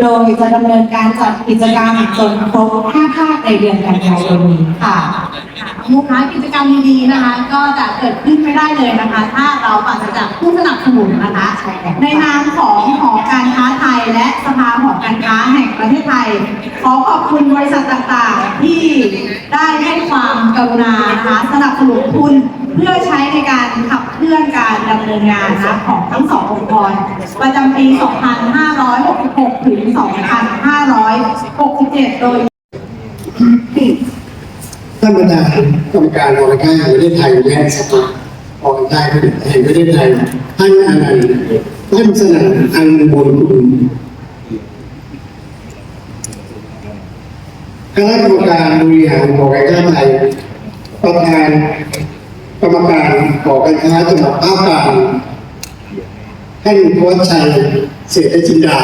โดยจะดำเนินการจัดกิจกรรมจนครบ5ภาคในเดือนกันยายนนี้ค่ะลูกค้ากิจกรรมดีๆนะคะ ก็จะเกิดขึ้นไม่ได้เลยนะคะ ถ้าเราปราศจากผู้สนับสนุนนะคะใช่แล้วในนามของหอการค้าไทย และสภาหอการค้าแห่งประเทศไทย ขอขอบคุณบริษัทต่างๆ ที่ได้ให้ความ กรุณานะคะสนับสนุนทุนเพื่อใช้ในการขับเคลื่อนการดำเนินงานนะของทั้งสององค์กร ประจำปี 2566 ถึง 2567 โดยท่านประธานกรรมการอการค้าแห่งประเทศไทยและสภาหอการค้าแห่งประเทศไทยท่านอนันต์ท่านสนั่นอันบนคุณคณะกรรมการบริหารหอการค้าไทย ประธานกรรมการหอการค้าจังหวัดภาคกลางท่านพวัชชัยเศรษฐจินดา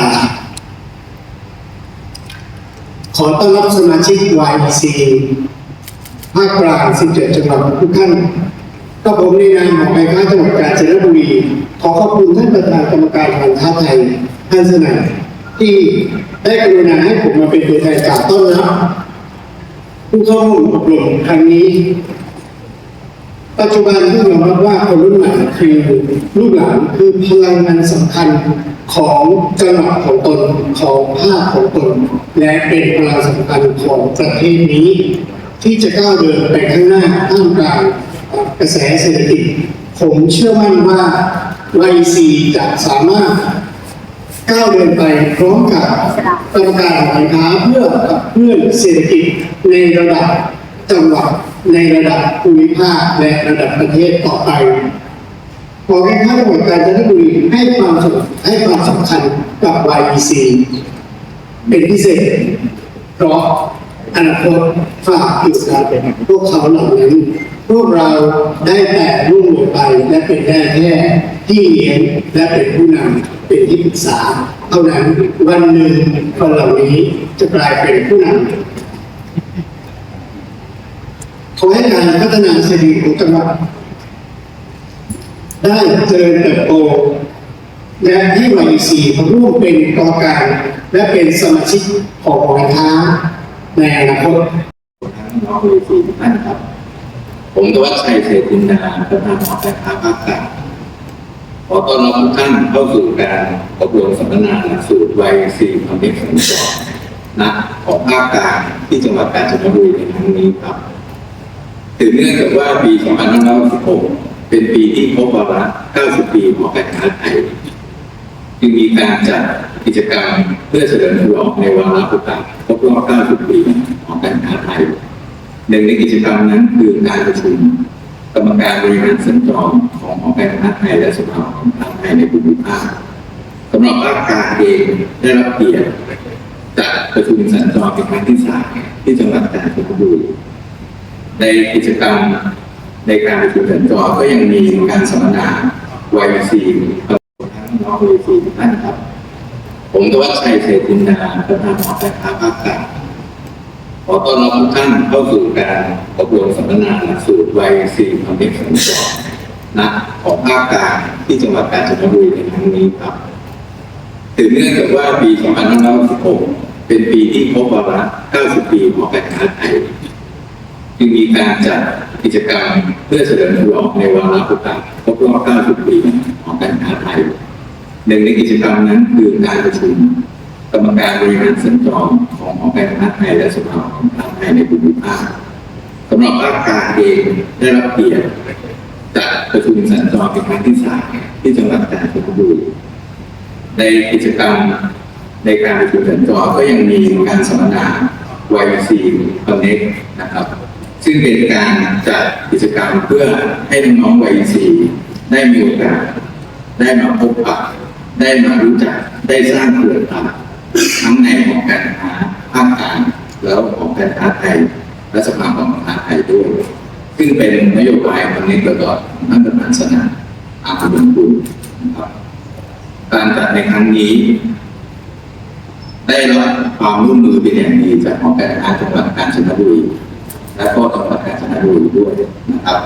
ขอต้อนรับสมาชิก YC ภาคกลาง17จังหวัดทุกท่านก็ผมในนามของไปค้าจังหวัดกาญจนบุรี ขอขอบคุณท่านประธานกรรมการการค้าไทยท่านสนั่นที่ได้กรุณาให้ผมมาเป็นตัวแทนกล่าวต้อนรับ ผู้เข้าร่วมอบรมครั้งนี้ ปัจจุบันต้องยอมรับว่าคนรุ่นใหม่คือลูกหลานคือพลังงานสำคัญของจังหวัดของตนของภาคของตน และเป็นพลังสำคัญของประเทศนี้ ที่จะก้าวเดินไปข้างหน้าท่ามกลางกระแสเศรษฐกิจ ผมเชื่อมั่นว่าไวซีจะสามารถ ก้าวเดินไปพร้อมกับกรรมการหอการค้าเพื่อขับเคลื่อนเศรษฐกิจในระดับจังหวัดในระดับภูมิภาคและระดับประเทศต่อไปหอการค้าจังหวัดกาญจนบุรีให้ความสำให้ความสำคัญกับ YEC เป็นพิเศษเพราะ อนาคตฝากอยู่กับพวกเขาเหล่านั้น พวกเราได้แต่ร่วมมือไปและเป็นแค่แค่ที่เลี้ยงและเป็นผู้นำเป็นที่ปรึกษาเท่านั้นวันหนึ่งคนเหล่านี้จะกลายเป็นผู้นำขอให้การพัฒนาเศรษฐกิจของจังหวัดได้เจริญเติบโตและให้วายซีร่วมเป็นกรรมการและเป็นสมาชิกของหอการค้า ในอนาคตน้องวีซีทุกท่านครับ ผมธวัชชัยเศรษฐินดาประธานหอการค้าภาคกลางขอต้อนรับทุกท่านเข้าสู่การอบรมสัมมนาหลักสูตรวัยซีคอนเน็กซ์สองนะของภาคกลางที่จังหวัดกาญจนบุรีในครั้งนี้ครับถือเนื่องจากว่าปี 2516เป็นปีที่ครบวาระ 90 ปีของการค้าไทย จึงมีการจัดกิจกรรมเพื่อเฉลิมฉลองในวาระโอกาสคร บรอบ 90 ปีของการค้าไทยหนึ่งในกิจกรรมนั้นคือการประชุมกรรมการบริหารสัญจรของหอการค้าไทยและสภาหอการค้าไทยในภูมิภาคสำหรับภาคกลางเองได้รับเกียรติจัดประชุมสัญจรเป็นครั้งที่สามที่จังหวัดกาญจนบุรีในกิจกรรมในการประชุมสัญจรก็ยังมีการสัมมนาวัยซีทั้งน้องวัยซีท่านครับ ผมธวัชชัยเศรษฐินดาประธานหอการค้าภาคกลางขอต้อนรับทุกท่านเข้าสู่การอบรมสัมมนาหลักสูตรวัยซีคอนเน็กซ์สองนะของภาคกลางที่จังหวัดกาญจนบุรีในครั้งนี้ครับถือเนื่องจากว่าปี 2516เป็นปีที่ครบวาระ90 ปีขอการค้าไทยจึงมีการจัดกิจกรรมเพื่อเฉลิมฉลองในวาระโอกาสครบรอบ 90 ปีขอการค้าไทย หนึ่งในกิจกรรมนั้นคือการประชุมกรรมการบริหารสัญจรของหอการค้าไทยและสภาหอการค้าไทยในภูมิภาคสำหรับภาคกลางเองได้รับเกียรติจัดประชุมสัญจรเป็นครั้งที่สามที่จังหวัดกาญจนบุรีในกิจกรรมในการประชุมสัญจรก็ยังมีการสัมมนาวัยซีคอนเน็กนะครับ ซึ่งเป็นการจัดกิจกรรมเพื่อให้น้องๆวัยซีได้มีโอกาสได้มาพบปะ ได้มารู้จักได้สร้างเครือข่ายทั้งในของการค้าภาคกลางแล้วของการค้าไทย และสภาของการค้าไทยด้วยซึ่งเป็นนโยบายวันนี้ประกอบของท่านประธานสนามอาภรณ์บุญนะครับการจัดในครั้งนี้ ได้รับความร่วมมือเป็นอย่างดีจากของการค้าจังหวัดกาญจนบุรีและก็จังหวัดกาญจนบุรีด้วยนะครับ